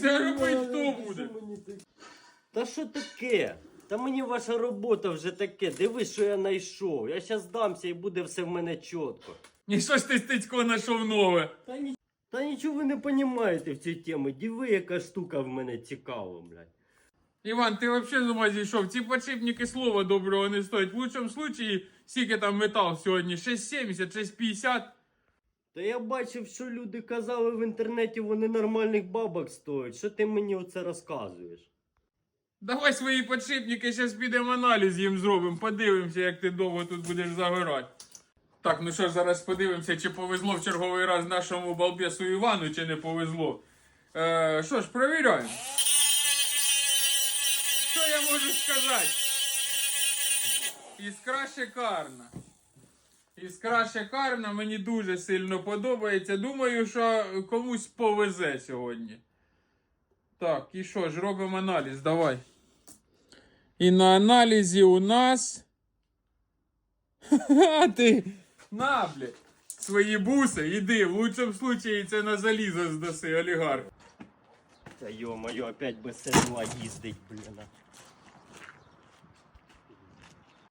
Це робить хто буде? Та що таке? Та мені ваша робота вже таке. Дивись, що я знайшов. Я щас здамся і буде все в мене чітко. І що ж ти стецько знайшов нове? Та, ні... Та нічого ви не розумієте в цій темі. Диви, яка штука в мене цікава, блядь. Іван, ти взагалі з ума зійшов? Ці подшипники слова доброго не стоять. В лучшому случаї, скільки там метал сьогодні? 6,70, 6,50? Та я бачив, що люди казали в інтернеті, вони нормальних бабок стоять. Що ти мені оце розказуєш? Давай свої подшипники, зараз підемо аналіз їм зробимо. Подивимося, як ти довго тут будеш загорати. Так, ну що ж, зараз подивимося, чи повезло в черговий раз нашому балбесу Івану, чи не повезло. Е, що ж, провіряємо. Що я можу сказати? Іскра шикарна. Іскра шикарна, мені дуже сильно подобається. Думаю, що комусь повезе сьогодні. Так, і що ж, робимо аналіз, давай. І на аналізі у нас. А ти. На, блядь. Свої буси, іди, в лучшому случаї це на залізо здаси, олігарх. Та йо-моє, опять без седла їздить, блін.